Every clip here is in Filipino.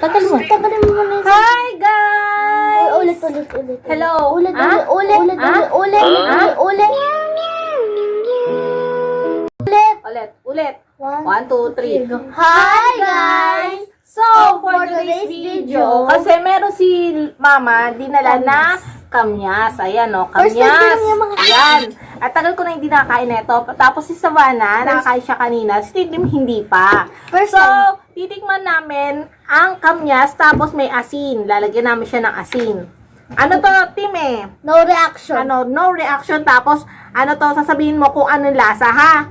Tagal mo. Tagalin mo muna. Hi, guys! Ay, ulit, ulit, ulit. Hello. Ulit, Ah? ulit, ulit, ulit, Ah? ulit, ulit, Ah? ulit, ulit. Ulit. Ulit, ulit. One, two, three. Hi, guys! So, for today's video, kasi meron si Mama dinala na kamyas. Ayan, o, First time ko kamyas. Ayan. At tagal ko na hindi nakakain nito. Tapos si Savannah, nakakain siya kanina. Si Titim, hindi pa. First so, time. titikman namin ang kamyas, tapos may asin. Lalagyan namin siya ng asin. Ano to, Tim eh? No reaction. Ano, no reaction. Tapos, ano to, sasabihin mo kung anong lasa, ha?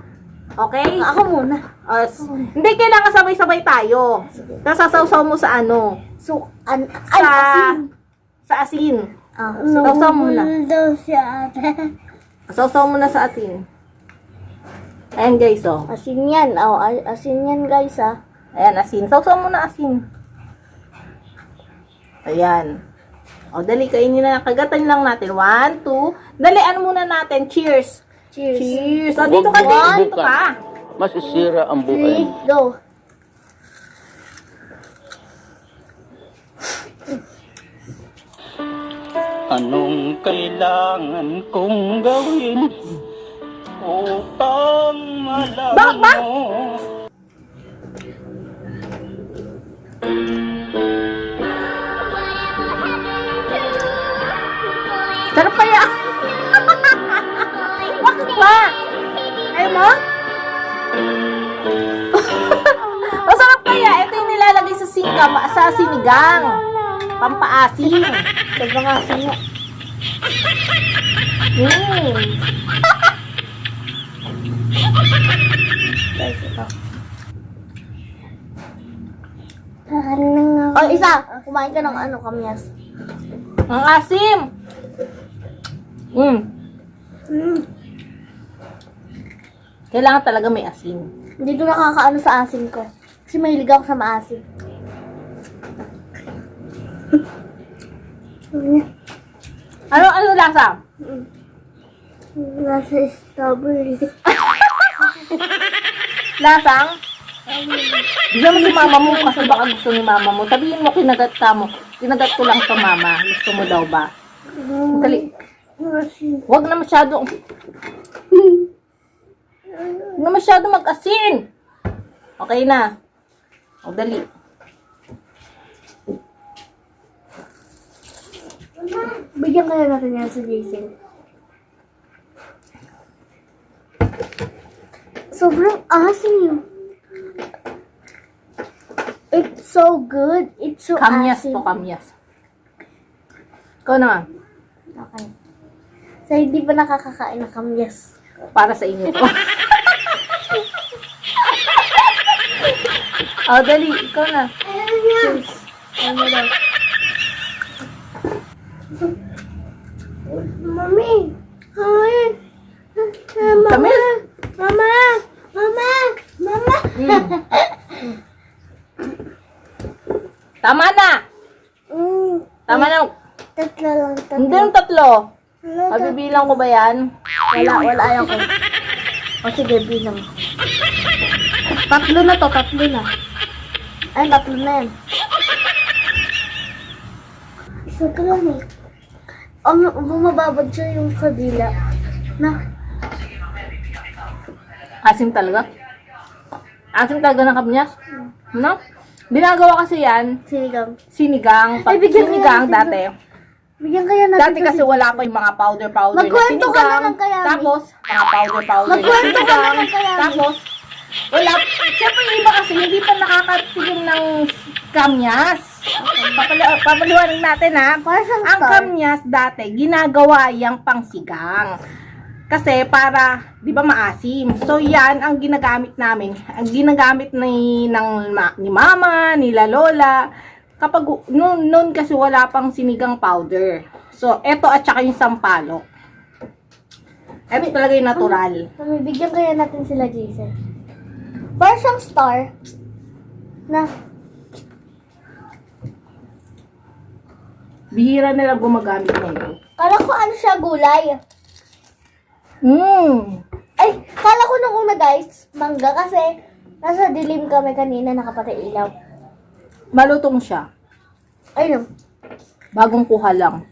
Okay? Ako muna. Uh, hindi kailangan sabay-sabay tayo. Tapos sasawsaw mo sa ano? So, an ay, Sa asin. sa asin. Ah, Sausaw muna. daw siya ate. Sawsaw mo na sa atin. Ayan guys, oh. Asin yan. Oh, asin yan guys ah. Ayan, asin. Sawsaw mo na asin. Ayan. O, dali, kainin na. Kagatan lang natin. One, two. Dali, ano muna natin? Cheers. Cheers. Cheers. O, dito ka Huwag Dito ka. Masisira ang Three, buhay. go. Anong kailangan kong gawin upang malaman Bakit ba? mo? Sarap kaya. Bakit ba? Ayaw mo? Masarap kaya. Ito yung nilalagay sa singka, sa sinigang. Pampaasim. Sobrang asin nga. Mm. Guys, ito. Oh, isa. Kumain ka ng ano, kamyas. Ang asim. Mm. Mm. Kailangan talaga may asin. Hindi ko nakakaano sa asin ko. Kasi mahilig ako sa maasim. Ano, ano lasa? Nasa strawberry. Lasang? Bigyan mo si mama mo kasi baka gusto ni mama mo. Sabihin mo, kinagat ka mo. Kinagat ko lang to mama. Gusto mo daw ba? Dali. Huwag na masyado. Huwag na masyado mag-asin. Okay na. O, dali. Bigyan kaya natin yan sa Jason. Sobrang asim. It's so good. It's so Kamyas asim. to, kamyas. Ikaw naman. Okay. Sa hindi pa nakakakain ng kamyas. Para sa inyo to. o, dali. Ikaw na. Ano daw? Mami! Hi! Mama! Tamis. Mama! Mama! Mama! Mm. Tama na. Mm, Tama na. tatlo lang, tatlo. Hindi yung tatlo. Ano? Mabibilang ko ba yan? Wala, wala ayaw ko. O sige, bilang. Tatlo na to, tatlo na. Ay, tatlo na yan. Isa ka lang eh. Ang bumababad siya yung kabila. Na, Asim talaga. Asim talaga ng kamyas. No? Binagawa kasi yan, sinigang. sinigang. Pag Ay, bigyan sinigang yan, dati. Bigyan kaya natin Dati kasi wala pa yung mga powder-powder na Magkwento ka na sinigang. lang kaya, Mi. Tapos, mga powder-powder na Magkwento ka na sinigang. lang kaya, Mi. Tapos, wala. Siyempre, yung iba kasi hindi pa nakakatigim ng kamyas. Papali papaliwanag natin ha. Para Ang kamyas dati, ginagawa yung pangsigang. Kasi para, di ba maasim. So yan ang ginagamit namin. Ang ginagamit ni, ng, ni mama, nila lola. Kapag, noon, noon kasi wala pang sinigang powder. So, eto at saka yung sampalok. Eto talaga yung natural. Mami, bigyan kaya natin sila, Jason. Para siyang star. Na, Bihira nila gumagamit nito. kala ko ano siya, gulay. Mmm! Ay, kala ko nung una guys, mangga kasi nasa dilim kami kanina nakapatay ilaw. Malutong siya. Ayun. Bagong kuha lang.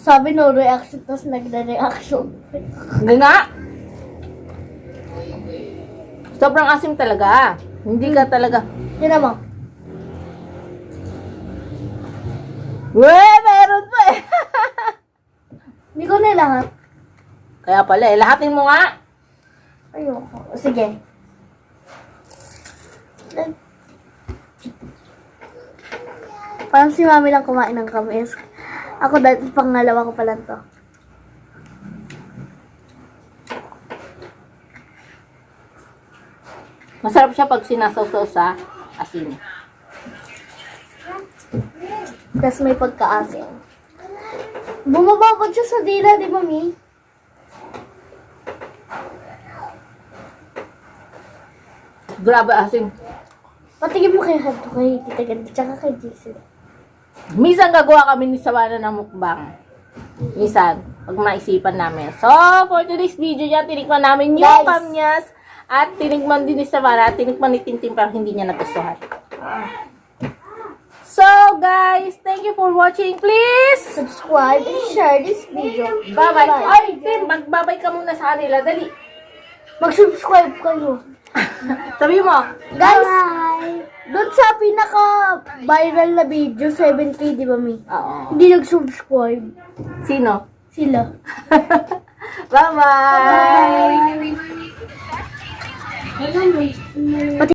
Sabi no reaction, tapos nagre-reaction. Hindi nga. Sobrang asim talaga. Hindi ka talaga. Yun naman. Weh, meron pa eh. Hindi ko na lahat. Kaya pala eh, lahatin mo nga. Ayoko. Sige. Parang si mami lang kumain ng kamis. Ako dahil pangalawa ko pa lang to. Masarap siya pag sinasawsaw sa asin. Tapos may pagkaasim. Bumababad siya sa dila, di ba, Mi? Grabe asin. Patigin mo kay Hadto, kay Tita Ganda, tsaka kay Jason. Minsan gagawa kami ni Sawana ng mukbang. Minsan, pag maisipan namin. So, for today's video niya, tinikman namin yung Guys. kamyas at tinikman din ni Sawana at tinikman ni Tintin pero hindi niya nagustuhan. So, guys, thank you for watching. Please, Subscribe and share this video. bye-bye. Ay, Tim, magbabay ka muna sa kanila. Dali. Mag-subscribe kayo. Sabi mo, Guys, doon sa pinaka-viral na video, 7K, di ba, Mi? Oo. Hindi nag-subscribe. Sino? Sila. Bye-bye. Pati